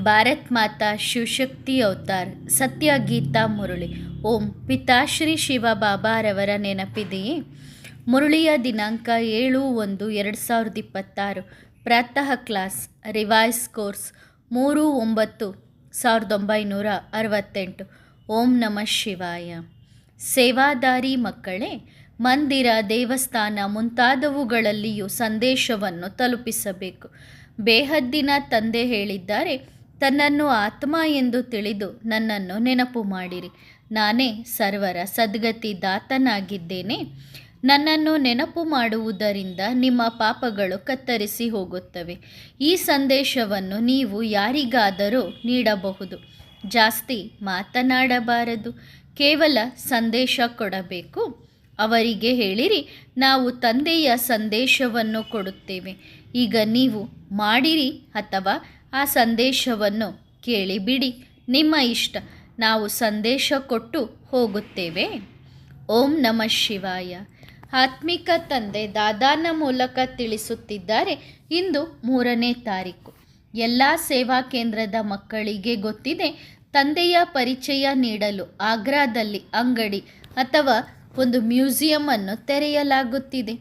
ಭಾರತ್ ಮಾತಾ Shivashakti avatar, ಸತ್ಯ ಗೀತಾ ಮುರುಳಿ. ಓಂ ಪಿತಾಶ್ರೀ ಶಿವ ಬಾಬಾರವರ ನೆನಪಿದೆಯೇ ಮುರುಳಿಯ ದಿನಾಂಕ ಏಳು ಒಂದು ಎರಡು ಸಾವಿರದ ಇಪ್ಪತ್ತಾರು. ಪ್ರಾತಃ ಕ್ಲಾಸ್, ರಿವೈಸ್ ಕೋರ್ಸ್, ಮೂರು ಒಂಬತ್ತು ಸಾವಿರದ ಒಂಬೈನೂರ ಅರವತ್ತೆಂಟು. ಓಂ ನಮಃ ಶಿವಾಯ. ಸೇವಾದಾರಿ ಮಕ್ಕಳೇ, ಮಂದಿರ, ದೇವಸ್ಥಾನ ಮುಂತಾದವುಗಳಲ್ಲಿಯೂ ಸಂದೇಶವನ್ನು ತಲುಪಿಸಬೇಕು. ಬೇಹದ್ದಿನ ತಂದೆ ಹೇಳಿದ್ದಾರೆ ತನ್ನನ್ನು ಆತ್ಮ ಎಂದು ತಿಳಿದು ನನ್ನನ್ನು ನೆನಪು ಮಾಡಿರಿ. ನಾನೇ ಸರ್ವರ ಸದ್ಗತಿ ದಾತನಾಗಿದ್ದೇನೆ. ನನ್ನನ್ನು ನೆನಪು ಮಾಡುವುದರಿಂದ ನಿಮ್ಮ ಪಾಪಗಳು ಕತ್ತರಿಸಿ ಹೋಗುತ್ತವೆ. ಈ ಸಂದೇಶವನ್ನು ನೀವು ಯಾರಿಗಾದರೂ ನೀಡಬಹುದು. ಜಾಸ್ತಿ ಮಾತನಾಡಬಾರದು. ಕೇವಲ ಸಂದೇಶ ಕೊಡಬೇಕು. ಅವರಿಗೆ ಹೇಳಿರಿ, ನಾವು ತಂದೆಯ ಸಂದೇಶವನ್ನು ಕೊಡುತ್ತೇವೆ. ಈಗ ನೀವು ಮಾಡಿರಿ ಅಥವಾ ಆ ಸಂದೇಶವನ್ನು ಕೇಳಿಬಿಡಿ. ನಿಮ್ಮ ಇಷ್ಟ. ನಾವು ಸಂದೇಶ ಕೊಟ್ಟು ಹೋಗುತ್ತೇವೆ. ಓಂ ನಮಃ ಶಿವಾಯ. ಆತ್ಮಿಕ ತಂದೆ ದಾದಾನ ಮೂಲಕ ತಿಳಿಸುತ್ತಿದ್ದಾರೆ ಇಂದು ಮೂರನೇ ತಾರೀಕು. ಎಲ್ಲ ಸೇವಾ ಕೇಂದ್ರದ ಮಕ್ಕಳಿಗೆ ಗೊತ್ತಿದೆ, ತಂದೆಯ ಪರಿಚಯ ನೀಡಲು ಆಗ್ರಾದಲ್ಲಿ ಅಂಗಡಿ ಅಥವಾ ಒಂದು ಮ್ಯೂಸಿಯಂ ಅನ್ನು ತೆರೆಯಲಾಗುತ್ತಿದೆ.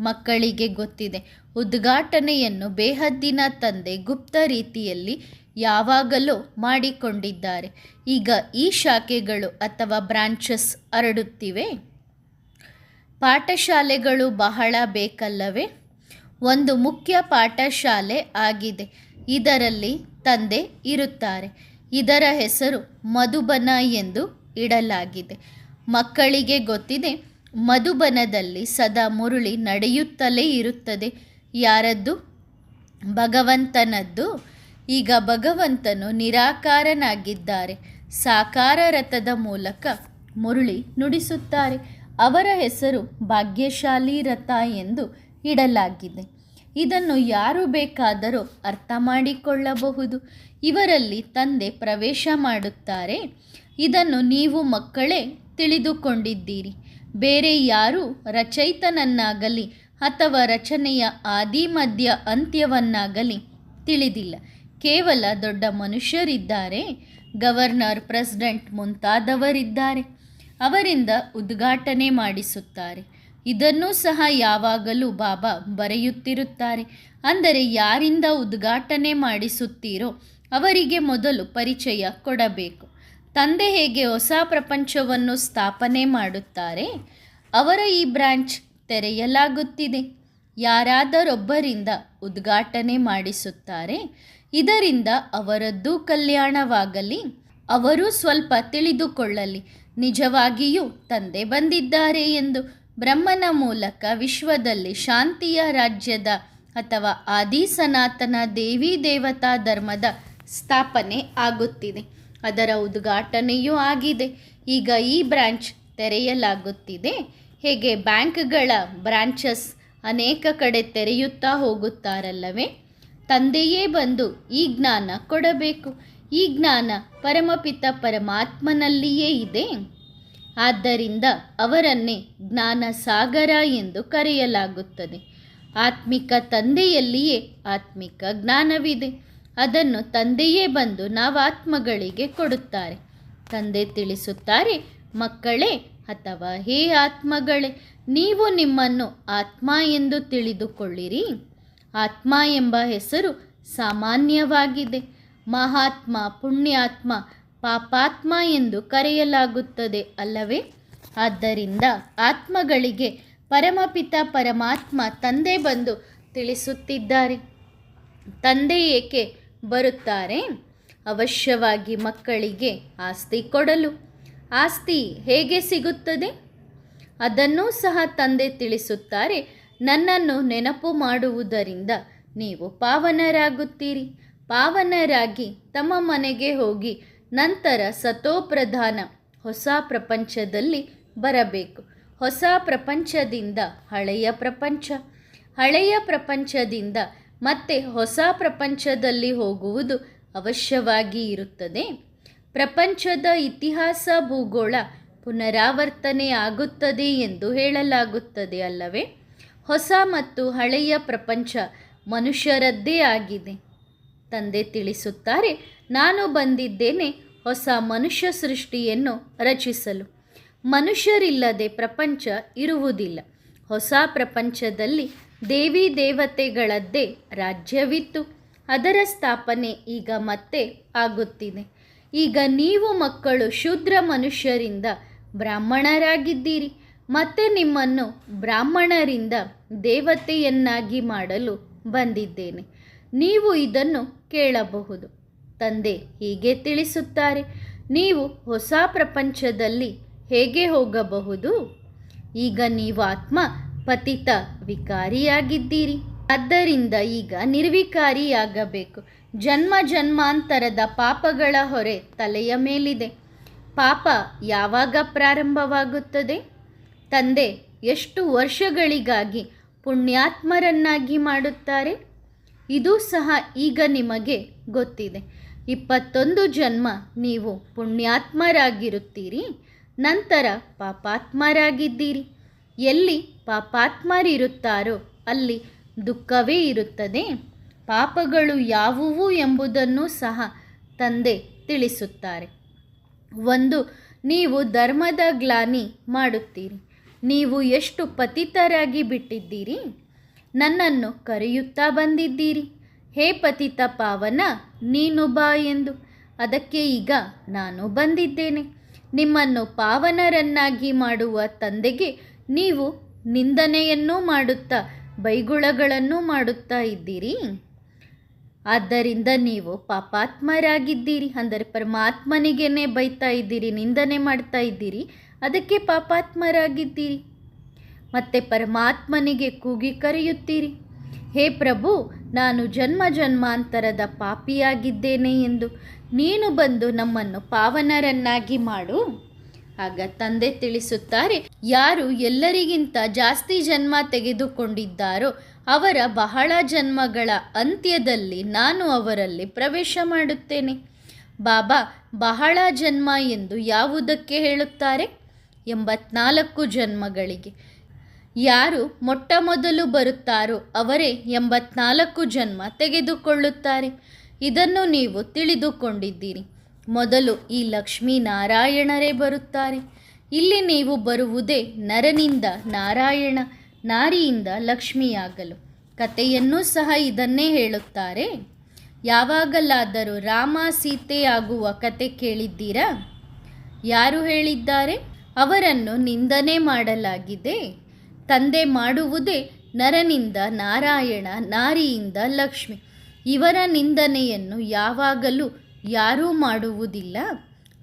ಮಕ್ಕಳಿಗೆ ಗೊತ್ತಿದೆ ಉದ್ಘಾಟನೆಯನ್ನು ಬೇಹದ್ದಿನ ತಂದೆ ಗುಪ್ತ ರೀತಿಯಲ್ಲಿ ಯಾವಾಗಲೂ ಮಾಡಿಕೊಂಡಿದ್ದಾರೆ. ಈಗ ಈ ಶಾಖೆಗಳು ಅಥವಾ ಬ್ರಾಂಚಸ್ ಹರಡುತ್ತಿವೆ. ಪಾಠಶಾಲೆಗಳು ಬಹಳ ಬೇಕಲ್ಲವೇ? ಒಂದು ಮುಖ್ಯ ಪಾಠಶಾಲೆ ಆಗಿದೆ. ಇದರಲ್ಲಿ ತಂದೆ ಇರುತ್ತಾರೆ. ಇದರ ಹೆಸರು ಮಧುಬನ ಎಂದು ಇಡಲಾಗಿದೆ. ಮಕ್ಕಳಿಗೆ ಗೊತ್ತಿದೆ, ಮಧುಬನದಲ್ಲಿ ಸದಾ ಮುರುಳಿ ನಡೆಯುತ್ತಲೇ ಇರುತ್ತದೆ. ಯಾರದ್ದು? ಭಗವಂತನದ್ದು. ಈಗ ಭಗವಂತನು ನಿರಾಕಾರನಾಗಿದ್ದಾರೆ. ಸಾಕಾರ ರಥದ ಮೂಲಕ ಮುರುಳಿ ನುಡಿಸುತ್ತಾರೆ. ಅವರ ಹೆಸರು ಭಾಗ್ಯಶಾಲಿ ರಥ ಎಂದು ಇಡಲಾಗಿದೆ. ಇದನ್ನು ಯಾರು ಬೇಕಾದರೂ ಅರ್ಥ ಮಾಡಿಕೊಳ್ಳಬಹುದು. ಇವರಲ್ಲಿ ತಂದೆ ಪ್ರವೇಶ ಮಾಡುತ್ತಾರೆ. ಇದನ್ನು ನೀವು ಮಕ್ಕಳೇ ತಿಳಿದುಕೊಂಡಿದ್ದೀರಿ. ಬೇರೆ ಯಾರೂ ರಚಯಿತನನ್ನಾಗಲಿ ಅಥವಾ ರಚನೆಯ ಆದಿ, ಮಧ್ಯ ಅಂತ್ಯವನ್ನಾಗಲಿ ತಿಳಿದಿಲ್ಲ. ಕೇವಲ ದೊಡ್ಡ ಮನುಷ್ಯರಿದ್ದಾರೆ. ಗವರ್ನರ್, ಪ್ರೆಸಿಡೆಂಟ್ ಮುಂತಾದವರಿದ್ದಾರೆ. ಅವರಿಂದ ಉದ್ಘಾಟನೆ ಮಾಡಿಸುತ್ತಾರೆ. ಇದನ್ನೂ ಸಹ ಯಾವಾಗಲೂ ಬಾಬಾ ಬರೆಯುತ್ತಿರುತ್ತಾರೆ. ಅಂದರೆ ಯಾರಿಂದ ಉದ್ಘಾಟನೆ ಮಾಡಿಸುತ್ತೀರೋ ಅವರಿಗೆ ಮೊದಲು ಪರಿಚಯ ಕೊಡಬೇಕು. ತಂದೆ ಹೇಗೆ ಹೊಸ ಪ್ರಪಂಚವನ್ನು ಸ್ಥಾಪನೆ ಮಾಡುತ್ತಾರೆ? ಅವರ ಈ ಬ್ರಾಂಚ್ ತೆರೆಯಲಾಗುತ್ತಿದೆ. ಯಾರಾದರೊಬ್ಬರಿಂದ ಉದ್ಘಾಟನೆ ಮಾಡಿಸುತ್ತಾರೆ, ಇದರಿಂದ ಅವರದ್ದು ಕಲ್ಯಾಣವಾಗಲಿ. ಅವರು ಸ್ವಲ್ಪ ತಿಳಿದುಕೊಳ್ಳಲಿ. ನಿಜವಾಗಿಯೂ ತಂದೆ ಬಂದಿದ್ದಾರೆ ಎಂದು ಬ್ರಹ್ಮನ ಮೂಲಕ ವಿಶ್ವದಲ್ಲಿ ಶಾಂತಿಯ ರಾಜ್ಯದ ಅಥವಾ ಆದಿ ಸನಾತನ ದೇವಿ ದೇವತಾ ಧರ್ಮದ ಸ್ಥಾಪನೆ ಆಗುತ್ತಿದೆ. ಅದರ ಉದ್ಘಾಟನೆಯೂ ಆಗಿದೆ. ಈಗ ಈ ಬ್ರಾಂಚ್ ತೆರೆಯಲಾಗುತ್ತಿದೆ. ಹೇಗೆ ಬ್ಯಾಂಕ್ಗಳ ಬ್ರಾಂಚಸ್ ಅನೇಕ ಕಡೆ ತೆರೆಯುತ್ತಾ ಹೋಗುತ್ತಾರಲ್ಲವೇ? ತಂದೆಯೇ ಬಂದು ಈ ಜ್ಞಾನ ಕೊಡಬೇಕು. ಈ ಜ್ಞಾನ ಪರಮಪಿತ ಪರಮಾತ್ಮನಲ್ಲಿಯೇ ಇದೆ. ಆದ್ದರಿಂದ ಅವರನ್ನೇ ಜ್ಞಾನ ಸಾಗರ ಎಂದು ಕರೆಯಲಾಗುತ್ತದೆ. ಆತ್ಮಿಕ ತಂದೆಯಲ್ಲಿಯೇ ಆತ್ಮಿಕ ಜ್ಞಾನವಿದೆ. ಅದನ್ನು ತಂದೆಯೇ ಬಂದು ನಾವಾತ್ಮಗಳಿಗೆ ಕೊಡುತ್ತಾರೆ. ತಂದೆ ತಿಳಿಸುತ್ತಾರೆ, ಮಕ್ಕಳೇ ಅಥವಾ ಹೇ ಆತ್ಮಗಳೇ, ನೀವು ನಿಮ್ಮನ್ನು ಆತ್ಮ ಎಂದು ತಿಳಿದುಕೊಳ್ಳಿರಿ. ಆತ್ಮ ಎಂಬ ಹೆಸರು ಸಾಮಾನ್ಯವಾಗಿದೆ. ಮಹಾತ್ಮ, ಪುಣ್ಯಾತ್ಮ, ಪಾಪಾತ್ಮ ಎಂದು ಕರೆಯಲಾಗುತ್ತದೆ ಅಲ್ಲವೇ? ಆದ್ದರಿಂದ ಆತ್ಮಗಳಿಗೆ ಪರಮಪಿತ ಪರಮಾತ್ಮ ತಂದೆ ಬಂದು ತಿಳಿಸುತ್ತಿದ್ದಾರೆ. ತಂದೆ ಏಕೆ ಬರುತ್ತಾರೆ? ಅವಶ್ಯವಾಗಿ ಮಕ್ಕಳಿಗೆ ಆಸ್ತಿ ಕೊಡಲು. ಆಸ್ತಿ ಹೇಗೆ ಸಿಗುತ್ತದೆ? ಅದನ್ನೂ ಸಹ ತಂದೆ ತಿಳಿಸುತ್ತಾರೆ. ನನ್ನನ್ನು ನೆನಪು ಮಾಡುವುದರಿಂದ ನೀವು ಪಾವನರಾಗುತ್ತೀರಿ. ಪಾವನರಾಗಿ ತಮ್ಮ ಮನೆಗೆ ಹೋಗಿ ನಂತರ ಸತೋಪ್ರಧಾನ ಹೊಸ ಪ್ರಪಂಚದಲ್ಲಿ ಬರಬೇಕು. ಹೊಸ ಪ್ರಪಂಚದಿಂದ ಹಳೆಯ ಪ್ರಪಂಚ. ಹಳೆಯ ಪ್ರಪಂಚದಿಂದ ಮತ್ತೆ ಹೊಸ ಪ್ರಪಂಚದಲ್ಲಿ ಹೋಗುವುದು ಅವಶ್ಯವಾಗಿ ಇರುತ್ತದೆ. ಪ್ರಪಂಚದ ಇತಿಹಾಸ ಭೂಗೋಳ ಪುನರಾವರ್ತನೆ ಆಗುತ್ತದೆ ಎಂದು ಹೇಳಲಾಗುತ್ತದೆ ಅಲ್ಲವೇ? ಹೊಸ ಮತ್ತು ಹಳೆಯ ಪ್ರಪಂಚ ಮನುಷ್ಯರದ್ದೇ ಆಗಿದೆ. ತಂದೆ ತಿಳಿಸುತ್ತಾರೆ, ನಾನು ಬಂದಿದ್ದೇನೆ ಹೊಸ ಮನುಷ್ಯ ಸೃಷ್ಟಿಯನ್ನು ರಚಿಸಲು. ಮನುಷ್ಯರಿಲ್ಲದೆ ಪ್ರಪಂಚ ಇರುವುದಿಲ್ಲ. ಹೊಸ ಪ್ರಪಂಚದಲ್ಲಿ ದೇವಿ ದೇವತೆಗಳದ್ದೇ ರಾಜ್ಯವಿತ್ತು. ಅದರ ಸ್ಥಾಪನೆ ಈಗ ಮತ್ತೆ ಆಗುತ್ತಿದೆ. ಈಗ ನೀವು ಮಕ್ಕಳು ಶೂದ್ರ ಮನುಷ್ಯರಿಂದ ಬ್ರಾಹ್ಮಣರಾಗಿದ್ದೀರಿ. ಮತ್ತೆ ನಿಮ್ಮನ್ನು ಬ್ರಾಹ್ಮಣರಿಂದ ದೇವತೆಯನ್ನಾಗಿ ಮಾಡಲು ಬಂದಿದ್ದೇನೆ. ನೀವು ಇದನ್ನು ಕೇಳಬಹುದು. ತಂದೆ ಹೀಗೆ ತಿಳಿಸುತ್ತಾರೆ, ನೀವು ಹೊಸ ಪ್ರಪಂಚದಲ್ಲಿ ಹೇಗೆ ಹೋಗಬಹುದು? ಈಗ ನೀವು ಆತ್ಮ ಪತಿತ ವಿಕಾರಿಯಾಗಿದ್ದೀರಿ. ಆದ್ದರಿಂದ ಈಗ ನಿರ್ವಿಕಾರಿಯಾಗಬೇಕು. ಜನ್ಮ ಜನ್ಮಾಂತರದ ಪಾಪಗಳ ಹೊರೆ ತಲೆಯ ಮೇಲಿದೆ. ಪಾಪ ಯಾವಾಗ ಪ್ರಾರಂಭವಾಗುತ್ತದೆ? ತಂದೆ, ಎಷ್ಟು ವರ್ಷಗಳಿಗಾಗಿ ಪುಣ್ಯಾತ್ಮರನ್ನಾಗಿ ಮಾಡುತ್ತಾರೆ? ಇದು ಸಹ ಈಗ ನಿಮಗೆ ಗೊತ್ತಿದೆ. ಇಪ್ಪತ್ತೊಂದು ಜನ್ಮ ನೀವು ಪುಣ್ಯಾತ್ಮರಾಗಿರುತ್ತೀರಿ, ನಂತರ ಪಾಪಾತ್ಮರಾಗಿದ್ದೀರಿ. ಎಲ್ಲಿ ಪಾಪಾತ್ಮರಿರುತ್ತಾರೋ ಅಲ್ಲಿ ದುಃಖವೇ ಇರುತ್ತದೆ. ಪಾಪಗಳು ಯಾವುವು ಎಂಬುದನ್ನು ಸಹ ತಂದೆ ತಿಳಿಸುತ್ತಾರೆ. ಒಂದು, ನೀವು ಧರ್ಮದ ಗ್ಲಾನಿ ಮಾಡುತ್ತೀರಿ. ನೀವು ಎಷ್ಟು ಪತಿತರಾಗಿ ಬಿಟ್ಟಿದ್ದೀರಿ? ನನ್ನನ್ನು ಕರೆಯುತ್ತಾ ಬಂದಿದ್ದೀರಿ. ಹೇ ಪತಿತ ಪಾವನ, ನೀನು ಬಾ ಎಂದು. ಅದಕ್ಕೆ ಈಗ ನಾನು ಬಂದಿದ್ದೇನೆ. ನಿಮ್ಮನ್ನು ಪಾವನರನ್ನಾಗಿ ಮಾಡುವ ತಂದೆಗೆ ನೀವು ನಿಂದನೆಯನ್ನೂ ಮಾಡುತ್ತಾ, ಬೈಗುಳಗಳನ್ನು ಮಾಡುತ್ತಾ ಇದ್ದೀರಿ? ಆದ್ದರಿಂದ ನೀವು ಪಾಪಾತ್ಮರಾಗಿದ್ದೀರಿ ಅಂದರೆ ಪರಮಾತ್ಮನಿಗೇನೆ ಬೈತಾ ಇದ್ದೀರಿ, ನಿಂದನೆ ಮಾಡ್ತಾ ಇದ್ದೀರಿ, ಅದಕ್ಕೆ ಪಾಪಾತ್ಮರಾಗಿದ್ದೀರಿ. ಮತ್ತೆ ಪರಮಾತ್ಮನಿಗೆ ಕೂಗಿ ಕರೆಯುತ್ತೀರಿ, ಹೇ ಪ್ರಭು, ನಾನು ಜನ್ಮ ಜನ್ಮಾಂತರದ ಪಾಪಿಯಾಗಿದ್ದೇನೆ ಎಂದು. ನೀನು ಬಂದು ನಮ್ಮನ್ನು ಪಾವನರನ್ನಾಗಿ ಮಾಡು. ಆಗ ತಂದೆ ತಿಳಿಸುತ್ತಾರೆ, ಯಾರು ಎಲ್ಲರಿಗಿಂತ ಜಾಸ್ತಿ ಜನ್ಮ ತೆಗೆದುಕೊಂಡಿದ್ದಾರೋ ಅವರ ಬಹಳ ಜನ್ಮಗಳ ಅಂತ್ಯದಲ್ಲಿ ನಾನು ಅವರಲ್ಲಿ ಪ್ರವೇಶ ಮಾಡುತ್ತೇನೆ. ಬಾಬಾ, ಬಹಳ ಜನ್ಮ ಎಂದು ಯಾವುದಕ್ಕೆ ಹೇಳುತ್ತಾರೆ? ಎಂಬತ್ನಾಲ್ಕು ಜನ್ಮಗಳಿಗೆ. ಯಾರು ಮೊಟ್ಟ ಮೊದಲು ಬರುತ್ತಾರೋ ಅವರೇ ಎಂಬತ್ನಾಲ್ಕು ಜನ್ಮ ತೆಗೆದುಕೊಳ್ಳುತ್ತಾರೆ. ಇದನ್ನು ನೀವು ತಿಳಿದುಕೊಂಡಿದ್ದೀರಿ. ಮೊದಲು ಈ ಲಕ್ಷ್ಮೀನಾರಾಯಣರೇ ಬರುತ್ತಾರೆ. ಇಲ್ಲಿ ನೀವು ಬರುವುದೇ ನರನಿಂದ ನಾರಾಯಣ. ನಾರಿಯಿಂದ ಲಕ್ಷ್ಮಿಯಾಗಲು. ಕಥೆಯನ್ನೂ ಸಹ ಇದನ್ನೇ ಹೇಳುತ್ತಾರೆ. ಯಾವಾಗಲಾದರೂ ರಾಮ ಸೀತೆ ಆಗುವ ಕತೆ ಕೇಳಿದ್ದೀರಾ? ಯಾರು ಹೇಳಿದ್ದಾರೆ? ಅವರನ್ನು ನಿಂದನೆ ಮಾಡಲಾಗಿದೆ. ತಂದೆ ಮಾಡುವುದೇ ನರನಿಂದ ನಾರಾಯಣ, ನಾರಿಯಿಂದ ಲಕ್ಷ್ಮಿ. ಇವರ ನಿಂದನೆಯನ್ನು ಯಾವಾಗಲೂ ಯಾರೂ ಮಾಡುವುದಿಲ್ಲ.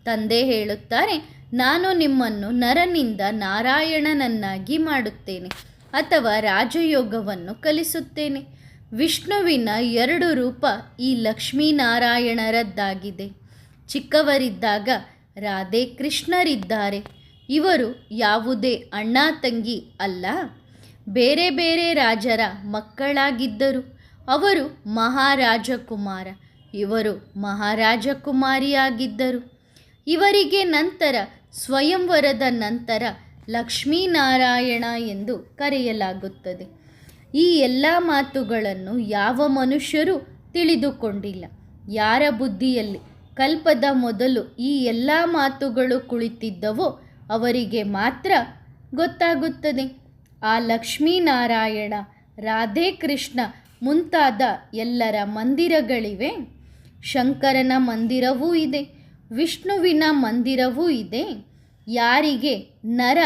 ತಂದೆ ಹೇಳುತ್ತಾರೆ, ನಾನು ನಿಮ್ಮನ್ನು ನರನಿಂದ ನಾರಾಯಣನನ್ನಾಗಿ ಮಾಡುತ್ತೇನೆ. ಅಥವಾ ರಾಜಯೋಗವನ್ನು ಕಲಿಸುತ್ತೇನೆ. ವಿಷ್ಣುವಿನ ಎರಡು ರೂಪ ಈ ಲಕ್ಷ್ಮೀನಾರಾಯಣರದ್ದಾಗಿದೆ. ಚಿಕ್ಕವರಿದ್ದಾಗ ರಾಧೆ ಕೃಷ್ಣರಿದ್ದಾರೆ. ಇವರು ಯಾವುದೇ ಅಣ್ಣ ತಂಗಿ ಅಲ್ಲ. ಬೇರೆ ಬೇರೆ ರಾಜರ ಮಕ್ಕಳಾಗಿದ್ದರು. ಅವರು ಮಹಾರಾಜಕುಮಾರ. ಇವರು ಮಹಾರಾಜಕುಮಾರಿಯಾಗಿದ್ದರು. ಇವರಿಗೆ ನಂತರ ಸ್ವಯಂವರದ ನಂತರ ಲಕ್ಷ್ಮೀನಾರಾಯಣ ಎಂದು ಕರೆಯಲಾಗುತ್ತದೆ. ಈ ಎಲ್ಲ ಮಾತುಗಳನ್ನು ಯಾವ ಮನುಷ್ಯರೂ ತಿಳಿದುಕೊಂಡಿಲ್ಲ. ಯಾರ ಬುದ್ಧಿಯಲ್ಲಿ ಕಲ್ಪದ ಮೊದಲು ಈ ಎಲ್ಲ ಮಾತುಗಳು ಕುಳಿತಿದ್ದವೋ ಅವರಿಗೆ ಮಾತ್ರ ಗೊತ್ತಾಗುತ್ತದೆ. ಆ ಲಕ್ಷ್ಮೀನಾರಾಯಣ, ರಾಧೆ ಕೃಷ್ಣ ಮುಂತಾದ ಎಲ್ಲರ ಮಂದಿರಗಳಿವೆ. ಶಂಕರನ ಮಂದಿರವೂ ಇದೆ, ವಿಷ್ಣುವಿನ ಮಂದಿರವೂ ಇದೆ. ಯಾರಿಗೆ ನರ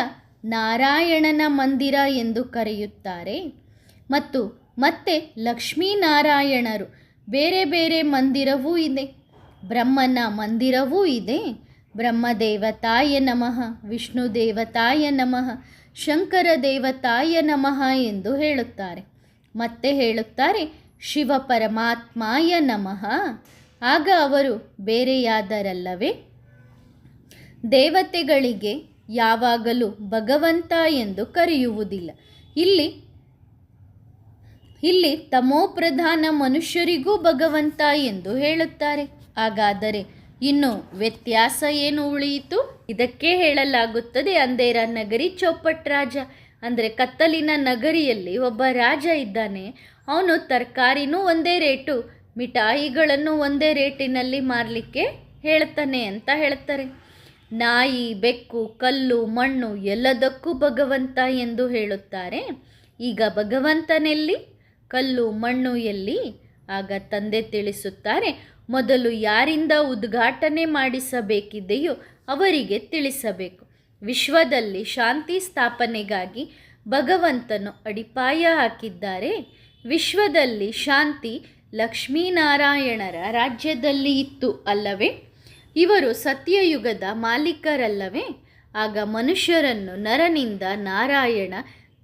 ನಾರಾಯಣನ ಮಂದಿರ ಎಂದು ಕರೆಯುತ್ತಾರೆ? ಮತ್ತು ಮತ್ತೆ ಲಕ್ಷ್ಮೀನಾರಾಯಣರು ಬೇರೆ ಬೇರೆ ಮಂದಿರವೂ ಇದೆ. ಬ್ರಹ್ಮನ ಮಂದಿರವೂ ಇದೆ. ಬ್ರಹ್ಮದೇವತಾಯ ನಮಃ ವಿಷ್ಣು ದೇವತಾಯ ನಮಃ ಶಂಕರ ದೇವತಾಯ ನಮಃ ಎಂದು ಹೇಳುತ್ತಾರೆ. ಮತ್ತೆ ಹೇಳುತ್ತಾರೆ ಶಿವ ಪರಮಾತ್ಮಾಯ ನಮಃ. ಆಗ ಅವರು ಬೇರೆಯಾದರಲ್ಲವೇ? ದೇವತೆಗಳಿಗೆ ಯಾವಾಗಲೂ ಭಗವಂತ ಎಂದು ಕರೆಯುವುದಿಲ್ಲ. ಇಲ್ಲಿ ಇಲ್ಲಿ ತಮೋಪ್ರಧಾನ ಮನುಷ್ಯರಿಗೂ ಭಗವಂತ ಎಂದು ಹೇಳುತ್ತಾರೆ. ಹಾಗಾದರೆ ಇನ್ನು ವ್ಯತ್ಯಾಸ ಏನು ಉಳಿಯಿತು? ಇದಕ್ಕೆ ಹೇಳಲಾಗುತ್ತದೆ ಅಂದೇರ ನಗರಿ ಚೌಪಟ್ ರಾಜ. ಅಂದರೆ ಕತ್ತಲಿನ ನಗರಿಯಲ್ಲಿ ಒಬ್ಬ ರಾಜ ಇದ್ದಾನೆ. ಅವನು ತರಕಾರಿನೂ ಒಂದೇ ರೇಟು, ಮಿಠಾಯಿಗಳನ್ನು ಒಂದೇ ರೇಟಿನಲ್ಲಿ ಮಾರಲಿಕ್ಕೆ ಹೇಳ್ತಾನೆ ಅಂತ ಹೇಳ್ತಾರೆ. ನಾಯಿ, ಬೆಕ್ಕು, ಕಲ್ಲು, ಮಣ್ಣು ಎಲ್ಲದಕ್ಕೂ ಭಗವಂತ ಎಂದು ಹೇಳುತ್ತಾರೆ. ಈಗ ಭಗವಂತನೆಲ್ಲಿ, ಕಲ್ಲು, ಮಣ್ಣು ಎಲ್ಲಿ? ಆಗ ತಂದೆ ತಿಳಿಸುತ್ತಾರೆ, ಮೊದಲು ಯಾರಿಂದ ಉದ್ಘಾಟನೆ ಮಾಡಿಸಬೇಕಿದೆಯೋ ಅವರಿಗೆ ತಿಳಿಸಬೇಕು. ವಿಶ್ವದಲ್ಲಿ ಶಾಂತಿ ಸ್ಥಾಪನೆಗಾಗಿ ಭಗವಂತನು ಅಡಿಪಾಯ ಹಾಕಿದ್ದಾರೆ. ವಿಶ್ವದಲ್ಲಿ ಶಾಂತಿ ಲಕ್ಷ್ಮೀನಾರಾಯಣರ ರಾಜ್ಯದಲ್ಲಿ ಇತ್ತು ಅಲ್ಲವೇ? ಇವರು ಸತ್ಯಯುಗದ ಮಾಲೀಕರಲ್ಲವೇ? ಆಗ ಮನುಷ್ಯರನ್ನು ನರನಿಂದ ನಾರಾಯಣ,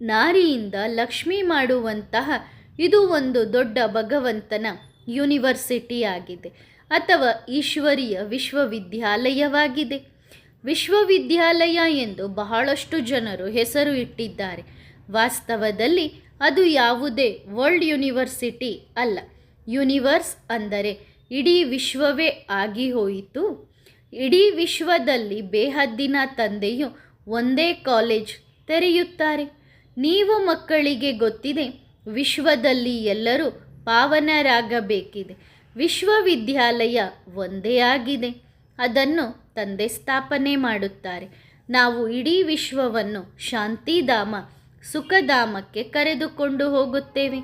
ನಾರಿಯಿಂದ ಲಕ್ಷ್ಮಿ ಮಾಡುವಂತಹ ಇದು ಒಂದು ದೊಡ್ಡ ಭಗವಂತನ ಯೂನಿವರ್ಸಿಟಿ ಆಗಿದೆ ಅಥವಾ ಈಶ್ವರೀಯ ವಿಶ್ವವಿದ್ಯಾಲಯವಾಗಿದೆ. ವಿಶ್ವವಿದ್ಯಾಲಯ ಎಂದು ಬಹಳಷ್ಟು ಜನರು ಹೆಸರು ಇಟ್ಟಿದ್ದಾರೆ. ವಾಸ್ತವದಲ್ಲಿ ಅದು ಯಾವುದೇ ವರ್ಲ್ಡ್ ಯೂನಿವರ್ಸಿಟಿ ಅಲ್ಲ. ಯೂನಿವರ್ಸ್ ಅಂದರೆ ಇಡೀ ವಿಶ್ವವೇ ಆಗಿ ಹೋಯಿತು ಇಡೀ ವಿಶ್ವದಲ್ಲಿ ಬೇಹದ್ದಿನ ತಂದೆಯು ಒಂದೇ ಕಾಲೇಜ್ ತೆರೆಯುತ್ತಾರೆ. ನೀವು ಮಕ್ಕಳಿಗೆ ಗೊತ್ತಿದೆ, ವಿಶ್ವದಲ್ಲಿ ಎಲ್ಲರೂ ಪಾವನರಾಗಬೇಕಿದೆ. ವಿಶ್ವವಿದ್ಯಾಲಯ ಒಂದೇ ಆಗಿದೆ. ಅದನ್ನು ತಂದೆ ಸ್ಥಾಪನೆ ಮಾಡುತ್ತಾರೆ. ನಾವು ಇಡೀ ವಿಶ್ವವನ್ನು ಶಾಂತಿಧಾಮ, ಸುಖಧಾಮಕ್ಕೆ ಕರೆದುಕೊಂಡು ಹೋಗುತ್ತೇವೆ.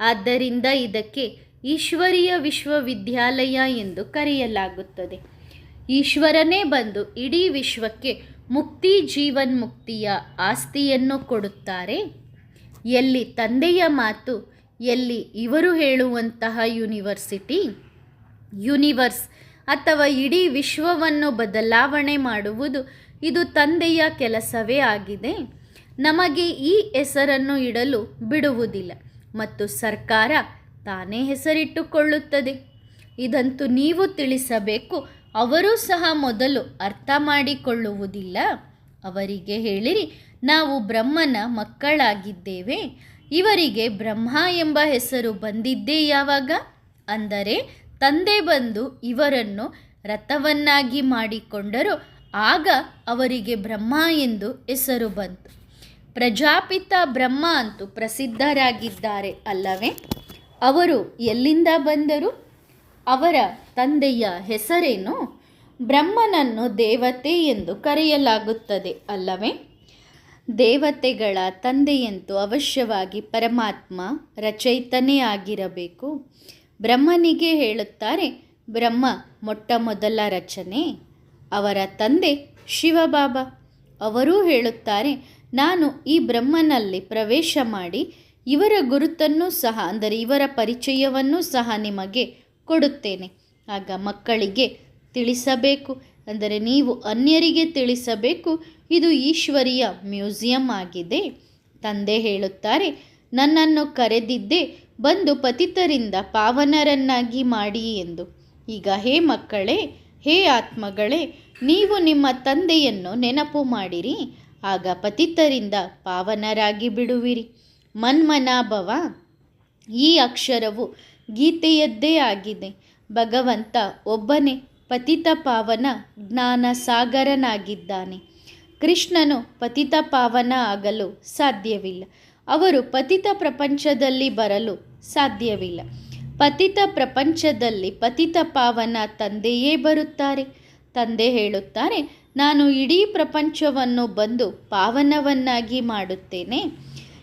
ಆದ್ದರಿಂದ ಇದಕ್ಕೆ ಈಶ್ವರೀಯ ವಿಶ್ವವಿದ್ಯಾಲಯ ಎಂದು ಕರೆಯಲಾಗುತ್ತದೆ. ಈಶ್ವರನೇ ಬಂದು ಇಡೀ ವಿಶ್ವಕ್ಕೆ ಮುಕ್ತಿ ಜೀವನ್ಮುಕ್ತಿಯ ಆಸ್ತಿಯನ್ನು ಕೊಡುತ್ತಾರೆ. ಎಲ್ಲಿ ತಂದೆಯ ಮಾತು, ಎಲ್ಲಿ ಇವರು ಹೇಳುವಂತಹ ಯೂನಿವರ್ಸಿಟಿ, ಯೂನಿವರ್ಸ್ ಅಥವಾ ಇಡೀ ವಿಶ್ವವನ್ನು ಬದಲಾವಣೆ ಮಾಡುವುದು ಇದು ತಂದೆಯ ಕೆಲಸವೇ ಆಗಿದೆ. ನಮಗೆ ಈ ಹೆಸರನ್ನು ಇಡಲು ಬಿಡುವುದಿಲ್ಲ. ಮತ್ತು ಸರ್ಕಾರ ತಾನೇ ಹೆಸರಿಟ್ಟುಕೊಳ್ಳುತ್ತದೆ. ಇದಂತೂ ನೀವು ತಿಳಿಸಬೇಕು, ಅವರೂ ಸಹ ಮೊದಲು ಅರ್ಥ ಮಾಡಿಕೊಳ್ಳುವುದಿಲ್ಲ. ಅವರಿಗೆ ಹೇಳಿರಿ, ನಾವು ಬ್ರಹ್ಮನ ಮಕ್ಕಳಾಗಿದ್ದೇವೆ. ಇವರಿಗೆ ಬ್ರಹ್ಮ ಎಂಬ ಹೆಸರು ಬಂದಿದ್ದೇ ಯಾವಾಗ? ಅಂದರೆ, ತಂದೆ ಬಂದು ಇವರನ್ನು ರಥವನ್ನಾಗಿ ಮಾಡಿಕೊಂಡರು, ಆಗ ಅವರಿಗೆ ಬ್ರಹ್ಮ ಎಂದು ಹೆಸರು ಬಂತು. ಪ್ರಜಾಪಿತ ಬ್ರಹ್ಮ ಅಂತೂ ಪ್ರಸಿದ್ಧರಾಗಿದ್ದಾರೆ ಅಲ್ಲವೇ? ಅವರು ಎಲ್ಲಿಂದ ಬಂದರು? ಅವರ ತಂದೆಯ ಹೆಸರೇನು? ಬ್ರಹ್ಮನನ್ನು ದೇವತೆ ಎಂದು ಕರೆಯಲಾಗುತ್ತದೆ ಅಲ್ಲವೇ? ದೇವತೆಗಳ ತಂದೆಯಂತೂ ಅವಶ್ಯವಾಗಿ ಪರಮಾತ್ಮ ರಚಯಿತನೇ ಆಗಿರಬೇಕು. ಬ್ರಹ್ಮನಿಗೆ ಹೇಳುತ್ತಾರೆ, ಬ್ರಹ್ಮ ಮೊಟ್ಟ ಮೊದಲ ರಚನೆ. ಅವರ ತಂದೆ ಶಿವಬಾಬಾ. ಅವರೂ ಹೇಳುತ್ತಾರೆ, ನಾನು ಈ ಬ್ರಹ್ಮನಲ್ಲಿ ಪ್ರವೇಶ ಮಾಡಿ ಇವರ ಗುರುತನ್ನು ಸಹ, ಅಂದರೆ ಇವರ ಪರಿಚಯವನ್ನು ಸಹ ನಿಮಗೆ ಕೊಡುತ್ತೇನೆ. ಆಗ ಮಕ್ಕಳಿಗೆ ತಿಳಿಸಬೇಕು. ಅಂದರೆ ನೀವು ಅನ್ಯರಿಗೆ ತಿಳಿಸಬೇಕು. ಇದು ಈಶ್ವರಿಯ ಮ್ಯೂಸಿಯಂ ಆಗಿದೆ. ತಂದೆ ಹೇಳುತ್ತಾರೆ, ನನ್ನನ್ನು ಕರೆದಿದ್ದೆ ಬಂದು ಪತಿತರಿಂದ ಪಾವನರನ್ನಾಗಿ ಮಾಡಿ ಎಂದು. ಈಗ ಹೇ ಮಕ್ಕಳೇ, ಹೇ ಆತ್ಮಗಳೇ, ನೀವು ನಿಮ್ಮ ತಂದೆಯನ್ನು ನೆನಪು ಮಾಡಿರಿ. ಆಗ ಪತಿತರಿಂದ ಪಾವನರಾಗಿ ಬಿಡುವಿರಿ. ಮನ್ಮನಾಭವ ಈ ಅಕ್ಷರವು ಗೀತೆಯದ್ದೇ ಆಗಿದೆ. ಭಗವಂತ ಒಬ್ಬನೇ ಪತಿತ ಪಾವನ ಜ್ಞಾನ ಸಾಗರನಾಗಿದ್ದಾನೆ ಕೃಷ್ಣನು ಪತಿತ ಪಾವನ ಆಗಲು ಸಾಧ್ಯವಿಲ್ಲ. ಅವರು ಪತಿತ ಪ್ರಪಂಚದಲ್ಲಿ ಬರಲು ಸಾಧ್ಯವಿಲ್ಲ. ಪತಿತ ಪ್ರಪಂಚದಲ್ಲಿ ಪತಿತ ಪಾವನ ತಂದೆಯೇ ಬರುತ್ತಾರೆ. ತಂದೆ ಹೇಳುತ್ತಾರೆ, ನಾನು ಇಡೀ ಪ್ರಪಂಚವನ್ನು ಬಂದು ಪಾವನವನ್ನಾಗಿ ಮಾಡುತ್ತೇನೆ.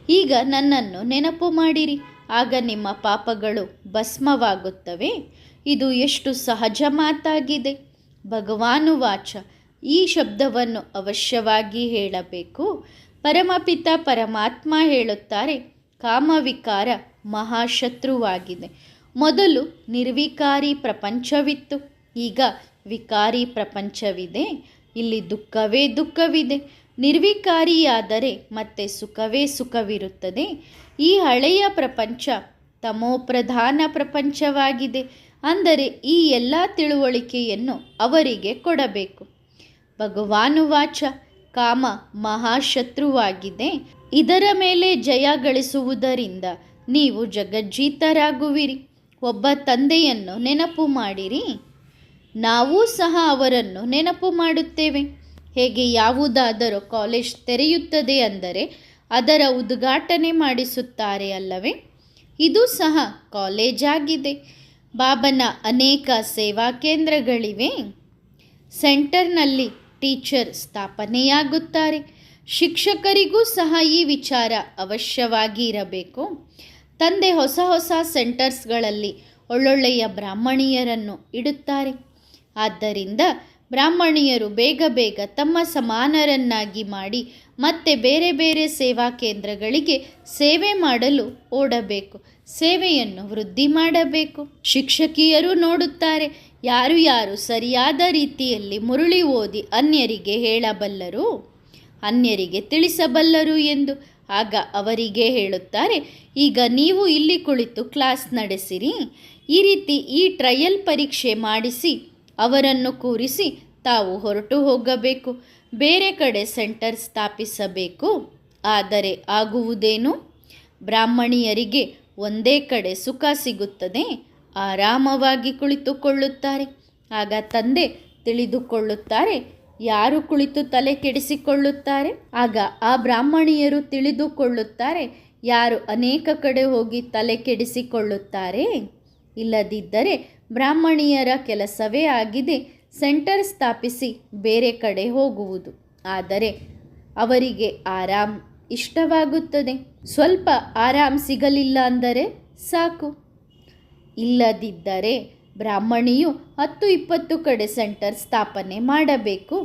ಈಗ ನನ್ನನ್ನು ನೆನಪು ಮಾಡಿರಿ. ಆಗ ನಿಮ್ಮ ಪಾಪಗಳು ಭಸ್ಮವಾಗುತ್ತವೆ. ಇದು ಎಷ್ಟು ಸಹಜ ಮಾತಾಗಿದೆ. ಭಗವಾನುವಾಚ ಈ ಶಬ್ದವನ್ನು ಅವಶ್ಯವಾಗಿ ಹೇಳಬೇಕು. ಪರಮಪಿತ ಪರಮಾತ್ಮ ಹೇಳುತ್ತಾರೆ, ಕಾಮವಿಕಾರ ಮಹಾಶತ್ರುವಾಗಿದೆ. ಮೊದಲು ನಿರ್ವಿಕಾರಿ ಪ್ರಪಂಚವಿತ್ತು. ಈಗ ವಿಕಾರಿ ಪ್ರಪಂಚವಿದೆ. ಇಲ್ಲಿ ದುಃಖವೇ ದುಃಖವಿದೆ. ನಿರ್ವಿಕಾರಿಯಾದರೆ ಮತ್ತೆ ಸುಖವೇ ಸುಖವಿರುತ್ತದೆ. ಈ ಹಳೆಯ ಪ್ರಪಂಚ ತಮೋಪ್ರಧಾನ ಪ್ರಪಂಚವಾಗಿದೆ. ಅಂದರೆ ಈ ಎಲ್ಲ ತಿಳುವಳಿಕೆಯನ್ನು ಅವರಿಗೆ ಕೊಡಬೇಕು. ಭಗವಾನುವಾಚ ಕಾಮ ಮಹಾಶತ್ರುವಾಗಿದೆ. ಇದರ ಮೇಲೆ ಜಯ ಗಳಿಸುವುದರಿಂದ ನೀವು ಜಗಜ್ಜೀತರಾಗುವಿರಿ. ಒಬ್ಬ ತಂದೆಯನ್ನು ನೆನಪು ಮಾಡಿರಿ. ನಾವೂ ಸಹ ಅವರನ್ನು ನೆನಪು ಮಾಡುತ್ತೇವೆ. ಹೇಗೆ ಯಾವುದಾದರೂ ಕಾಲೇಜ್ ತೆರೆಯುತ್ತದೆ ಅಂದರೆ ಅದರ ಉದ್ಘಾಟನೆ ಮಾಡಿಸುತ್ತಾರೆ ಅಲ್ಲವೇ? ಇದು ಸಹ ಕಾಲೇಜ್ ಆಗಿದೆ ಬಾಬನ ಅನೇಕ ಸೇವಾ ಕೇಂದ್ರಗಳಿವೆ. ಸೆಂಟರ್ನಲ್ಲಿ ಟೀಚರ್ ಸ್ಥಾಪನೆಯಾಗುತ್ತಾರೆ. ಶಿಕ್ಷಕರಿಗೂ ಸಹ ಈ ವಿಚಾರ ಅವಶ್ಯವಾಗಿ ಇರಬೇಕು ತಂದೆ ಹೊಸ ಹೊಸ ಸೆಂಟರ್ಸ್ಗಳಲ್ಲಿ ಒಳ್ಳೊಳ್ಳೆಯ ಬ್ರಾಹ್ಮಣಿಯರನ್ನು ಇಡುತ್ತಾರೆ. ಆದ್ದರಿಂದ ಬ್ರಾಹ್ಮಣಿಯರು ಬೇಗ ಬೇಗ ತಮ್ಮ ಸಮಾನರನ್ನಾಗಿ ಮಾಡಿ ಮತ್ತೆ ಬೇರೆ ಬೇರೆ ಸೇವಾ ಕೇಂದ್ರಗಳಿಗೆ ಸೇವೆ ಮಾಡಲು ಓಡಬೇಕು. ಸೇವೆಯನ್ನು ವೃದ್ಧಿ ಮಾಡಬೇಕು. ಶಿಕ್ಷಕಿಯರು ನೋಡುತ್ತಾರೆ, ಯಾರು ಯಾರು ಸರಿಯಾದ ರೀತಿಯಲ್ಲಿ ಮುರುಳಿ ಓದಿ ಅನ್ಯರಿಗೆ ಹೇಳಬಲ್ಲರು? ಅನ್ಯರಿಗೆ ತಿಳಿಸಬಲ್ಲರು ಎಂದು ಆಗ ಅವರಿಗೆ ಹೇಳುತ್ತಾರೆ, ಈಗ ನೀವು ಇಲ್ಲಿ ಕುಳಿತು ಕ್ಲಾಸ್ ನಡೆಸಿರಿ. ಈ ರೀತಿ ಈ ಟ್ರಯಲ್ ಪರೀಕ್ಷೆ ಮಾಡಿಸಿ ಅವರನ್ನು ಕೂರಿಸಿ ತಾವು ಹೊರಟು ಹೋಗಬೇಕು. ಬೇರೆ ಕಡೆ ಸೆಂಟರ್ ಸ್ಥಾಪಿಸಬೇಕು. ಆದರೆ ಆಗುವುದೇನು? ಬ್ರಾಹ್ಮಣಿಯರಿಗೆ ಒಂದೇ ಕಡೆ ಸುಖ ಸಿಗುತ್ತದೆ. ಆರಾಮವಾಗಿ ಕುಳಿತುಕೊಳ್ಳುತ್ತಾರೆ. ಆಗ ತಂದೆ ತಿಳಿದುಕೊಳ್ಳುತ್ತಾರೆ, ಯಾರು ಕುಳಿತು ತಲೆ ಕೆಡಿಸಿಕೊಳ್ಳುತ್ತಾರೆ? ಆಗ ಆ ಬ್ರಾಹ್ಮಣಿಯರು ತಿಳಿದುಕೊಳ್ಳುತ್ತಾರೆ, ಯಾರು ಅನೇಕ ಕಡೆ ಹೋಗಿ ತಲೆ ಕೆಡಿಸಿಕೊಳ್ಳುತ್ತಾರೆ? ಇಲ್ಲದಿದ್ದರೆ ಬ್ರಾಹ್ಮಣಿಯರ ಕೆಲಸವೇ ಆಗಿದೆ, ಸೆಂಟರ್ ಸ್ಥಾಪಿಸಿ ಬೇರೆ ಕಡೆ ಹೋಗುವುದು. ಆದರೆ ಅವರಿಗೆ ಆರಾಮ್ ಇಷ್ಟವಾಗುತ್ತದೆ. ಸ್ವಲ್ಪ ಆರಾಮ್ ಸಿಗಲಿಲ್ಲ ಅಂದರೆ ಸಾಕು. ಇಲ್ಲದಿದ್ದರೆ ಬ್ರಾಹ್ಮಣಿಯು ಹತ್ತು ಇಪ್ಪತ್ತು ಕಡೆ ಸೆಂಟರ್ ಸ್ಥಾಪನೆ ಮಾಡಬೇಕು,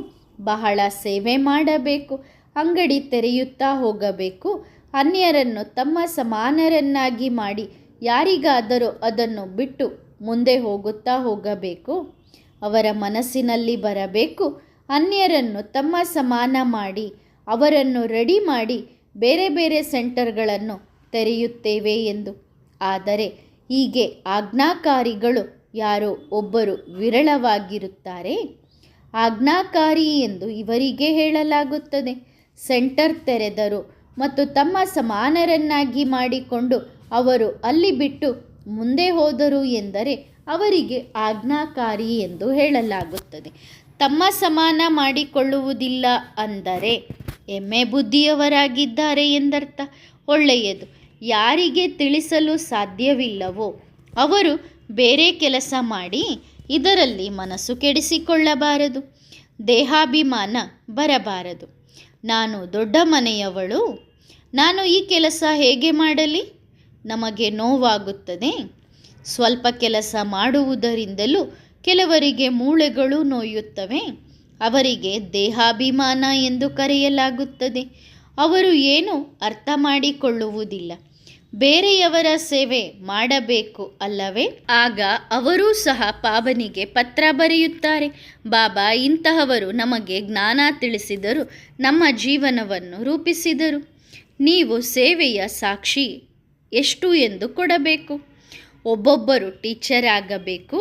ಬಹಳ ಸೇವೆ ಮಾಡಬೇಕು, ಅಂಗಡಿ ತೆರೆಯುತ್ತಾ ಹೋಗಬೇಕು, ಅನ್ಯರನ್ನು ತಮ್ಮ ಸಮಾನರನ್ನಾಗಿ ಮಾಡಿ, ಯಾರಿಗಾದರೂ ಅದನ್ನು ಬಿಟ್ಟು ಮುಂದೆ ಹೋಗುತ್ತಾ ಹೋಗಬೇಕು. ಅವರ ಮನಸ್ಸಿನಲ್ಲಿ ಬರಬೇಕು. ಅನ್ಯರನ್ನು ತಮ್ಮ ಸಮಾನ ಮಾಡಿ, ಅವರನ್ನು ರೆಡಿ ಮಾಡಿ ಬೇರೆ ಬೇರೆ ಸೆಂಟರ್ಗಳನ್ನು ತೆರೆಯುತ್ತೇವೆ ಎಂದು. ಆದರೆ ಹೀಗೆ ಆಜ್ಞಾಕಾರಿಗಳು ಯಾರೋ ಒಬ್ಬರು ವಿರಳವಾಗಿರುತ್ತಾರೆ. ಆಜ್ಞಾಕಾರಿ ಎಂದು ಇವರಿಗೆ ಹೇಳಲಾಗುತ್ತದೆ. ಸೆಂಟರ್ ತೆರೆದರು ಮತ್ತು ತಮ್ಮ ಸಮಾನರನ್ನಾಗಿ ಮಾಡಿಕೊಂಡು ಅವರು ಅಲ್ಲಿ ಬಿಟ್ಟು ಮುಂದೆ ಹೋದರು ಎಂದರೆ ಅವರಿಗೆ ಆಜ್ಞಾಕಾರಿ ಎಂದು ಹೇಳಲಾಗುತ್ತದೆ. ತಮ್ಮ ಸಮಾನ ಮಾಡಿಕೊಳ್ಳುವುದಿಲ್ಲ ಅಂದರೆ ಎಮ್ಮೆ ಬುದ್ಧಿಯವರಾಗಿದ್ದಾರೆ ಎಂದರ್ಥ. ಒಳ್ಳೆಯದು. ಯಾರಿಗೆ ತಿಳಿಸಲು ಸಾಧ್ಯವಿಲ್ಲವೋ ಅವರು ಬೇರೆ ಕೆಲಸ ಮಾಡಿ ಇದರಲ್ಲಿ ಮನಸ್ಸು ಕೆಡಿಸಿಕೊಳ್ಳಬಾರದು. ದೇಹಾಭಿಮಾನ ಬರಬಾರದು. ನಾನು ದೊಡ್ಡ ಮನೆಯವಳು. ನಾನು ಈ ಕೆಲಸ ಹೇಗೆ ಮಾಡಲಿ? ನಮಗೆ ನೋವಾಗುತ್ತದೆ. ಸ್ವಲ್ಪ ಕೆಲಸ ಮಾಡುವುದರಿಂದಲೂ ಕೆಲವರಿಗೆ ಮೂಳೆಗಳು ನೋಯುತ್ತವೆ. ಅವರಿಗೆ ದೇಹಾಭಿಮಾನ ಎಂದು ಕರೆಯಲಾಗುತ್ತದೆ. ಅವರು ಏನು ಅರ್ಥ ಮಾಡಿಕೊಳ್ಳುವುದಿಲ್ಲ. ಬೇರೆಯವರ ಸೇವೆ ಮಾಡಬೇಕು ಅಲ್ಲವೇ? ಆಗ ಅವರೂ ಸಹ ಪಾವನಿಗೆ ಪತ್ರ ಬರೆಯುತ್ತಾರೆ. ಬಾಬಾ, ಇಂತಹವರು ನಮಗೆ ಜ್ಞಾನ ತಿಳಿಸಿದರು ನಮ್ಮ ಜೀವನವನ್ನು ರೂಪಿಸಿದರು. ನೀವು ಸೇವೆಯ ಸಾಕ್ಷಿ ಎಷ್ಟು ಎಂದು ಕೊಡಬೇಕು. ಒಬ್ಬೊಬ್ಬರು ಟೀಚರ್ ಆಗಬೇಕು,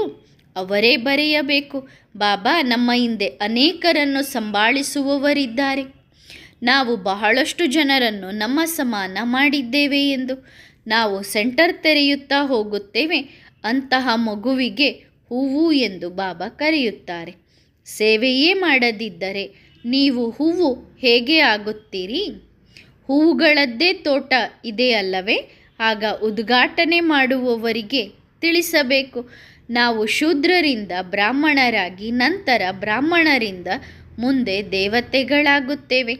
ಅವರೇ ಬರೆಯಬೇಕು. ಬಾಬಾ, ನಮ್ಮ ಹಿಂದೆ ಅನೇಕರನ್ನು ಸಂಭಾಳಿಸುವವರಿದ್ದಾರೆ. ನಾವು ಬಹಳಷ್ಟು ಜನರನ್ನು ನಮ್ಮ ಸಮಾನ ಮಾಡಿದ್ದೇವೆ ಎಂದು ನಾವು ಸೆಂಟರ್ ತೆರೆಯುತ್ತಾ ಹೋಗುತ್ತೇವೆ, ಅಂತಹ ಮಗುವಿಗೆ ಹೂವು ಎಂದು ಬಾಬಾ ಕರೆಯುತ್ತಾರೆ. ಸೇವೆಯೇ ಮಾಡದಿದ್ದರೆ ನೀವು ಹೂವು ಹೇಗೆ ಆಗುತ್ತೀರಿ? ಹೂವುಗಳದ್ದೇ ತೋಟ ಇದೆ ಅಲ್ಲವೇ? ಆಗ ಉದ್ಘಾಟನೆ ಮಾಡುವವರಿಗೆ ತಿಳಿಸಬೇಕು. ನಾವು ಶೂದ್ರರಿಂದ ಬ್ರಾಹ್ಮಣರಾಗಿ ನಂತರ ಬ್ರಾಹ್ಮಣರಿಂದ ಮುಂದೆ ದೇವತೆಗಳಾಗುತ್ತೇವೆ.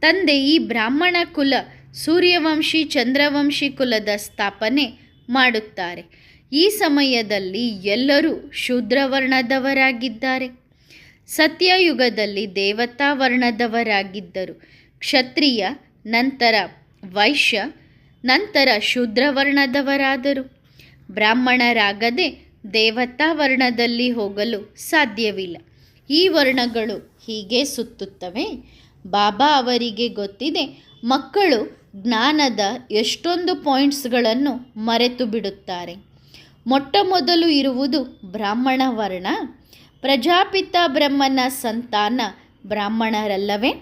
ತಂದೆ ಈ ಬ್ರಾಹ್ಮಣ ಕುಲ ಸೂರ್ಯವಂಶಿ, ಚಂದ್ರವಂಶಿ ಕುಲದ ಸ್ಥಾಪನೆ ಮಾಡುತ್ತಾರೆ. ಈ ಸಮಯದಲ್ಲಿ ಎಲ್ಲರೂ ಶೂದ್ರವರ್ಣದವರಾಗಿದ್ದಾರೆ. ಸತ್ಯಯುಗದಲ್ಲಿ ದೇವತಾ ವರ್ಣದವರಾಗಿದ್ದರು ಕ್ಷತ್ರಿಯ, ನಂತರ ವೈಶ್ಯ ನಂತರ ಶೂದ್ರವರ್ಣದವರಾದರು. ಬ್ರಾಹ್ಮಣರಾಗದೆ ದೇವತಾ ವರ್ಣದಲ್ಲಿ ಹೋಗಲು ಸಾಧ್ಯವಿಲ್ಲ. ಈ ವರ್ಣಗಳು ಹೀಗೆ ಸುತ್ತುತ್ತವೆ. ಬಾಬಾ ಅವರಿಗೆ ಗೊತ್ತಿದೆ, ಮಕ್ಕಳು ಜ್ಞಾನದ ಎಷ್ಟೊಂದು ಪಾಯಿಂಟ್ಸ್ಗಳನ್ನು ಮರೆತು ಬಿಡುತ್ತಾರೆ. ಮೊಟ್ಟ ಮೊದಲು ಇರುವುದು ಬ್ರಾಹ್ಮಣ ವರ್ಣ, ಪ್ರಜಾಪಿತ ಬ್ರಹ್ಮನ ಸಂತಾನ ಬ್ರಾಹ್ಮಣರಲ್ಲವೇ?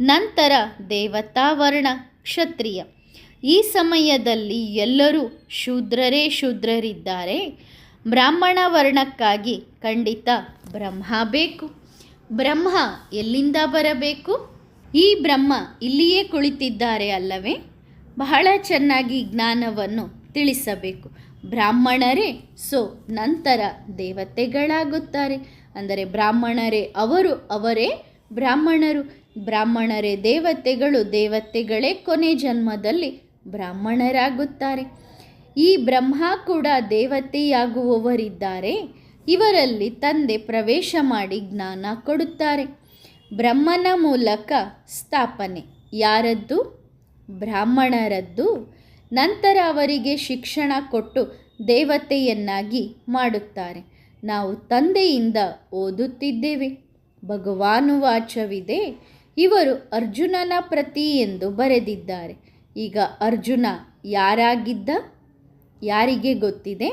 ನಂತರ ದೇವತಾ ವರ್ಣ ಕ್ಷತ್ರಿಯ. ಈ ಸಮಯದಲ್ಲಿ ಎಲ್ಲರೂ ಶೂದ್ರರೇ ಶೂದ್ರರಿದ್ದಾರೆ. ಬ್ರಾಹ್ಮಣ ವರ್ಣಕ್ಕಾಗಿ ಖಂಡಿತ ಬ್ರಹ್ಮ ಬೇಕು. ಬ್ರಹ್ಮ ಎಲ್ಲಿಂದ ಬರಬೇಕು? ಈ ಬ್ರಹ್ಮ ಇಲ್ಲಿಯೇ ಕುಳಿತಿದ್ದಾರೆ ಅಲ್ಲವೇ? ಬಹಳ ಚೆನ್ನಾಗಿ ಜ್ಞಾನವನ್ನು ತಿಳಿಸಬೇಕು. ಬ್ರಾಹ್ಮಣರೇ, ಸೊ ನಂತರ ದೇವತೆಗಳಾಗುತ್ತಾರೆ. ಅಂದರೆ ಬ್ರಾಹ್ಮಣರೇ ಅವರು, ಅವರೇ ಬ್ರಾಹ್ಮಣರು. ಬ್ರಾಹ್ಮಣರೇ ದೇವತೆಗಳು, ದೇವತೆಗಳೇ ಕೊನೆ ಜನ್ಮದಲ್ಲಿ ಬ್ರಾಹ್ಮಣರಾಗುತ್ತಾರೆ. ಈ ಬ್ರಹ್ಮ ಕೂಡ ದೇವತೆಯಾಗುವವರಿದ್ದಾರೆ. ಇವರಲ್ಲಿ ತಂದೆ ಪ್ರವೇಶ ಮಾಡಿ ಜ್ಞಾನ ಕೊಡುತ್ತಾರೆ. ಬ್ರಹ್ಮನ ಮೂಲಕ ಸ್ಥಾಪನೆ. ಯಾರದ್ದು? ಬ್ರಾಹ್ಮಣರದ್ದು. ನಂತರ ಅವರಿಗೆ ಶಿಕ್ಷಣ ಕೊಟ್ಟು ದೇವತೆಯನ್ನಾಗಿ ಮಾಡುತ್ತಾರೆ. ನಾವು ತಂದೆಯಿಂದ ಓದುತ್ತಿದ್ದೇವೆ. ಭಗವಾನುವಾಚವಿದೆ. ಇವರು ಅರ್ಜುನನ ಪ್ರತಿ ಎಂದು ಬರೆದಿದ್ದಾರೆ. ಈಗ ಅರ್ಜುನ ಯಾರಾಗಿದ್ದ? ಯಾರಿಗೆ ಗೊತ್ತಿದೆ?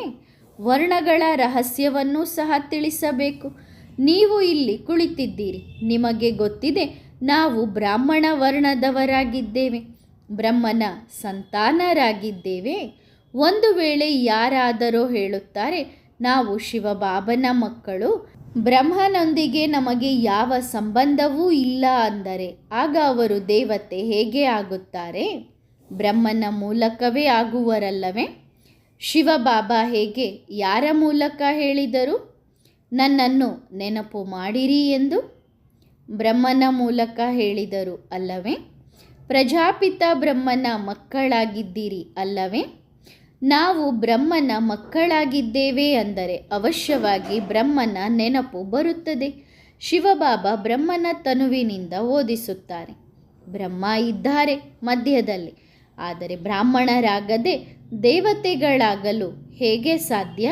ವರ್ಣಗಳ ರಹಸ್ಯವನ್ನು ಸಹ ತಿಳಿಸಬೇಕು. ನೀವು ಇಲ್ಲಿ ಕುಳಿತಿದ್ದೀರಿ. ನಿಮಗೆ ಗೊತ್ತಿದೆ, ನಾವು ಬ್ರಾಹ್ಮಣ ವರ್ಣದವರಾಗಿದ್ದೇವೆ. ಬ್ರಹ್ಮನ ಸಂತಾನರಾಗಿದ್ದೇವೆ. ಒಂದು ವೇಳೆ ಯಾರಾದರೂ ಹೇಳುತ್ತಾರೆ, ನಾವು ಶಿವಬಾಬನ ಮಕ್ಕಳು. ಬ್ರಹ್ಮನೊಂದಿಗೆ ನಮಗೆ ಯಾವ ಸಂಬಂಧವೂ ಇಲ್ಲ ಅಂದರೆ, ಆಗ ಅವರು ದೇವತೆ ಹೇಗೆ ಆಗುತ್ತಾರೆ? ಬ್ರಹ್ಮನ ಮೂಲಕವೇ ಆಗುವರಲ್ಲವೇ? ಶಿವಬಾಬಾ ಹೇಗೆ ಯಾರ ಮೂಲಕ ಹೇಳಿದರು? ನನ್ನನ್ನು ನೆನಪು ಮಾಡಿರಿ ಎಂದು ಬ್ರಹ್ಮನ ಮೂಲಕ ಹೇಳಿದರು ಅಲ್ಲವೇ? ಪ್ರಜಾಪಿತ ಬ್ರಹ್ಮನ ಮಕ್ಕಳಾಗಿದ್ದೀರಿ ಅಲ್ಲವೇ? ನಾವು ಬ್ರಹ್ಮನ ಮಕ್ಕಳಾಗಿದ್ದೇವೆ ಅಂದರೆ ಅವಶ್ಯವಾಗಿ ಬ್ರಹ್ಮನ ನೆನಪು ಬರುತ್ತದೆ. ಶಿವಬಾಬಾ ಬ್ರಹ್ಮನ ತನುವಿನಿಂದ ಓದಿಸುತ್ತಾರೆ. ಬ್ರಹ್ಮ ಇದ್ದಾರೆ ಮಧ್ಯದಲ್ಲಿ. ಆದರೆ ಬ್ರಾಹ್ಮಣರಾಗದೆ ದೇವತೆಗಳಾಗಲು ಹೇಗೆ ಸಾಧ್ಯ?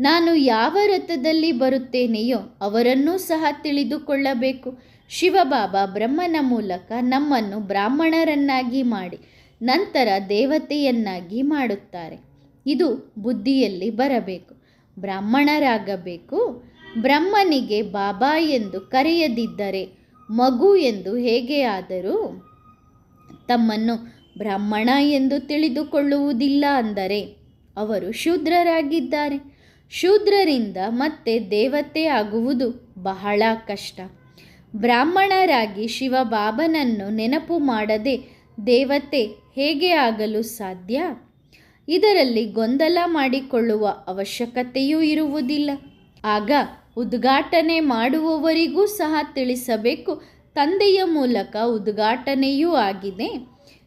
ನಾನು ಯಾವ ರಥದಲ್ಲಿ ಬರುತ್ತೇನೆಯೋ ಅವರನ್ನೂ ಸಹ ತಿಳಿದುಕೊಳ್ಳಬೇಕು. ಶಿವಬಾಬಾ ಬ್ರಹ್ಮನ ಮೂಲಕ ನಮ್ಮನ್ನು ಬ್ರಾಹ್ಮಣರನ್ನಾಗಿ ಮಾಡಿ, ನಂತರ ದೇವತೆಯನ್ನಾಗಿ ಮಾಡುತ್ತಾರೆ. ಇದು ಬುದ್ಧಿಯಲ್ಲಿ ಬರಬೇಕು. ಬ್ರಾಹ್ಮಣರಾಗಬೇಕು. ಬ್ರಹ್ಮನಿಗೆ ಬಾಬಾ ಎಂದು ಕರೆಯದಿದ್ದರೆ ಮಗು ಎಂದು ಹೇಗೆ ಆದರೂ ತಮ್ಮನ್ನು ಬ್ರಾಹ್ಮಣ ಎಂದು ತಿಳಿದುಕೊಳ್ಳುವುದಿಲ್ಲ ಅಂದರೆ ಅವರು ಶೂದ್ರರಾಗಿದ್ದಾರೆ. ಶೂದ್ರರಿಂದ ಮತ್ತೆ ದೇವತೆ ಆಗುವುದು ಬಹಳ ಕಷ್ಟ. ಬ್ರಾಹ್ಮಣರಾಗಿ ಶಿವಬಾಬನನ್ನು ನೆನಪು ಮಾಡದೆ ದೇವತೆ ಹೇಗೆ ಆಗಲು ಸಾಧ್ಯ? ಇದರಲ್ಲಿ ಗೊಂದಲ ಮಾಡಿಕೊಳ್ಳುವ ಅವಶ್ಯಕತೆಯೂ ಇರುವುದಿಲ್ಲ. ಆಗ ಉದ್ಘಾಟನೆ ಮಾಡುವವರಿಗೂ ಸಹ ತಿಳಿಸಬೇಕು ತಂದೆಯ ಮೂಲಕ ಉದ್ಘಾಟನೆಯೂ ಆಗಿದೆ.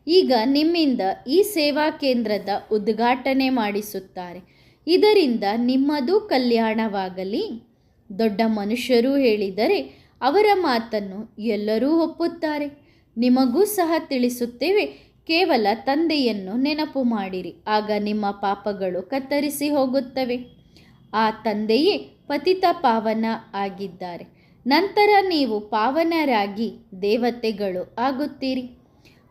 ಈಗ ನಿಮ್ಮಿಂದ ಈ ಸೇವಾ ಕೇಂದ್ರದ ಉದ್ಘಾಟನೆ ಮಾಡಿಸುತ್ತಾರೆ. ಇದರಿಂದ ನಿಮ್ಮದು ಕಲ್ಯಾಣವಾಗಲಿ. ದೊಡ್ಡ ಮನುಷ್ಯರು ಹೇಳಿದರೆ ಅವರ ಮಾತನ್ನು ಎಲ್ಲರೂ ಒಪ್ಪುತ್ತಾರೆ. ನಿಮಗೂ ಸಹ ತಿಳಿಸುತ್ತೇವೆ, ಕೇವಲ ತಂದೆಯನ್ನು ನೆನಪು ಮಾಡಿರಿ. ಆಗ ನಿಮ್ಮ ಪಾಪಗಳು ಕತ್ತರಿಸಿ ಹೋಗುತ್ತವೆ. ಆ ತಂದೆಯೇ ಪತಿತ ಪಾವನ ಆಗಿದ್ದಾರೆ. ನಂತರ ನೀವು ಪಾವನರಾಗಿ ದೇವತೆಗಳು ಆಗುತ್ತೀರಿ.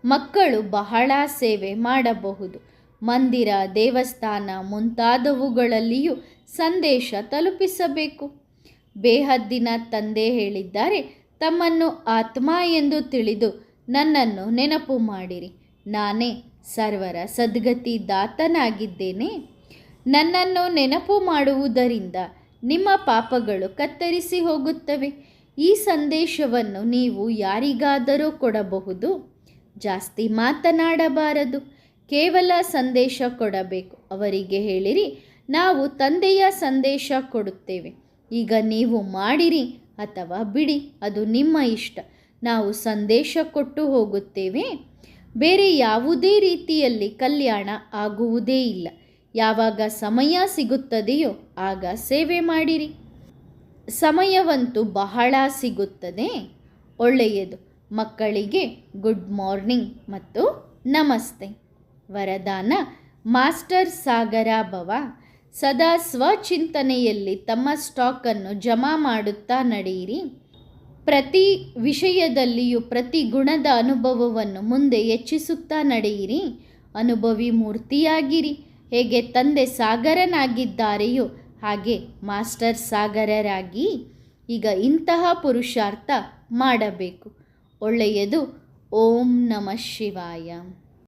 ಮಕ್ಕಳು ಬಹಳ ಸೇವೆ ಮಾಡಬಹುದು. ಮಂದಿರ, ದೇವಸ್ಥಾನ ಮುಂತಾದವುಗಳಲ್ಲಿಯೂ ಸಂದೇಶ ತಲುಪಿಸಬೇಕು. ಬೇಹದ್ದಿನ ತಂದೆ ಹೇಳಿದ್ದಾರೆ, ತಮ್ಮನ್ನು ಆತ್ಮ ಎಂದು ತಿಳಿದು ನನ್ನನ್ನು ನೆನಪು ಮಾಡಿರಿ. ನಾನೇ ಸರ್ವರ ಸದ್ಗತಿ ದಾತನಾಗಿದ್ದೇನೆ ನನ್ನನ್ನು ನೆನಪು ಮಾಡುವುದರಿಂದ ನಿಮ್ಮ ಪಾಪಗಳು ಕತ್ತರಿಸಿ ಹೋಗುತ್ತವೆ. ಈ ಸಂದೇಶವನ್ನು ನೀವು ಯಾರಿಗಾದರೂ ಕೊಡಬಹುದು. ಜಾಸ್ತಿ ಮಾತನಾಡಬಾರದು. ಕೇವಲ ಸಂದೇಶ ಕೊಡಬೇಕು. ಅವರಿಗೆ ಹೇಳಿರಿ, ನಾವು ತಂದೆಯ ಸಂದೇಶ ಕೊಡುತ್ತೇವೆ. ಈಗ ನೀವು ಮಾಡಿರಿ ಅಥವಾ ಬಿಡಿ, ಅದು ನಿಮ್ಮ ಇಷ್ಟ. ನಾವು ಸಂದೇಶ ಕೊಟ್ಟು ಹೋಗುತ್ತೇವೆ. ಬೇರೆ ಯಾವುದೇ ರೀತಿಯಲ್ಲಿ ಕಲ್ಯಾಣ ಆಗುವುದೇ ಇಲ್ಲ. ಯಾವಾಗ ಸಮಯ ಸಿಗುತ್ತದೆಯೋ ಆಗ ಸೇವೆ ಮಾಡಿರಿ. ಸಮಯವಂತೂ ಬಹಳ ಸಿಗುತ್ತದೆ. ಒಳ್ಳೆಯದು. ಮಕ್ಕಳಿಗೆ ಗುಡ್ ಮಾರ್ನಿಂಗ್ ಮತ್ತು ನಮಸ್ತೆ. ವರದಾನ, ಮಾಸ್ಟರ್ ಸಾಗರ ಭವ, ಸದಾ ಸ್ವಚಿಂತನೆಯಲ್ಲಿ ತಮ್ಮ ಸ್ಟಾಕನ್ನು ಜಮಾ ಮಾಡುತ್ತಾ ನಡೆಯಿರಿ. ಪ್ರತಿ ವಿಷಯದಲ್ಲಿಯೂ ಪ್ರತಿ ಗುಣದ ಅನುಭವವನ್ನು ಮುಂದೆ ಹೆಚ್ಚಿಸುತ್ತಾ ನಡೆಯಿರಿ. ಅನುಭವಿ ಮೂರ್ತಿಯಾಗಿರಿ. ಹೇಗೆ ತಂದೆ ಸಾಗರನಾಗಿದ್ದಾರೆಯೋ ಹಾಗೆ ಮಾಸ್ಟರ್ ಸಾಗರರಾಗಿ ಈಗ ಇಂತಹ ಪುರುಷಾರ್ಥ ಮಾಡಬೇಕು. ಒಳ್ಳೆಯದು. ಓಂ ನಮಃ ಶಿವಾಯ.